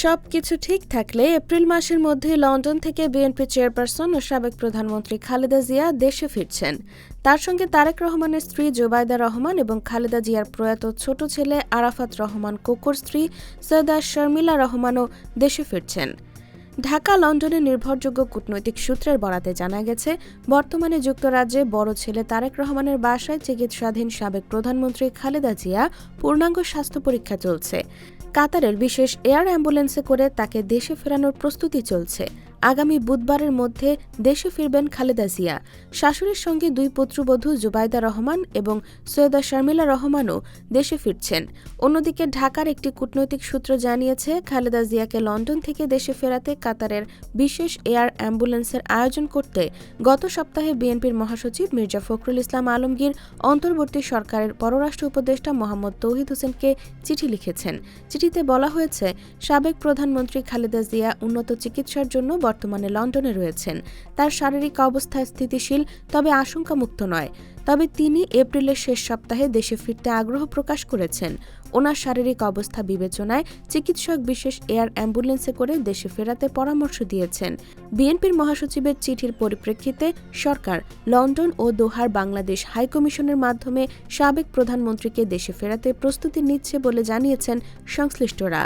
সব কিছু ঠিক থাকলে এপ্রিল মাসের মধ্যে লন্ডন থেকে বিএনপি চেয়ারপারসন ও সাবেক প্রধানমন্ত্রী খালেদা জিয়া দেশে ফিরছেন। তার সঙ্গে তারেক রহমানের স্ত্রী জোবায়দা রহমান এবং খালেদা জিয়ার প্রয়াত ছোট ছেলে আরাফাত রহমান কোকর স্ত্রী সৈয়দা শর্মিলা রহমানও দেশে ফিরছেন। ঢাকা লন্ডনে নির্ভরযোগ্য কূটনৈতিক সূত্রের বরাতে জানা গেছে, বর্তমানে যুক্তরাজ্যে বড় ছেলে তারেক রহমানের বাসায় চিকিৎসাধীন সাবেক প্রধানমন্ত্রী খালেদা জিয়া পূর্ণাঙ্গ স্বাস্থ্য পরীক্ষা চলছে। কাতারের বিশেষ এয়ার অ্যাম্বুলেন্সে করে তাকে দেশে ফেরানোর প্রস্তুতি চলছে। আগামী বুধবারের মধ্যে দেশে ফিরবেন খালেদা জিয়া। শাশুড়ির সঙ্গে দুই পুত্রবধূ জুবাইদা রহমান এবং সৈয়দা শর্মিলা রহমানও দেশে ফিরছেন। অন্যদিকে ঢাকার একটি কূটনৈতিক সূত্র জানিয়েছে, খালেদা জিয়াকে লন্ডন থেকে দেশে ফেরাতে কাতারের বিশেষ এয়ার অ্যাম্বুলেন্সের আয়োজন করতে গত সপ্তাহে বিএনপির মহাসচিব মির্জা ফখরুল ইসলাম আলমগীর অন্তর্বর্তী সরকারের পররাষ্ট্র উপদেষ্টা মোহাম্মদ তৌহিদ হোসেনকে চিঠি লিখেছেন। চিঠিতে বলা হয়েছে, সাবেক প্রধানমন্ত্রী খালেদা জিয়া উন্নত চিকিৎসার জন্য বর্তমানে লন্ডনে রয়েছেন। তার শারীরিক অবস্থা স্থিতিশীল, তবে আশঙ্কামুক্ত নয়। তবে তিনি এপ্রিলের শেষ সপ্তাহে দেশে ফিরতে আগ্রহ প্রকাশ করেছেন। ওনার শারীরিক অবস্থা বিবেচনায় চিকিৎসক বিশেষ এয়ার অ্যাম্বুলেন্সে করে দেশে ফেরাতে পরামর্শ দিয়েছেন। বিএনপির মহাসচিবের চিঠির পরিপ্রেক্ষিতে সরকার লন্ডন ও দোহার বাংলাদেশ হাইকমিশনের মাধ্যমে সাবেক প্রধানমন্ত্রীকে দেশে ফেরাতে প্রস্তুতি নিচ্ছে বলে জানিয়েছেন সংশ্লিষ্টরা।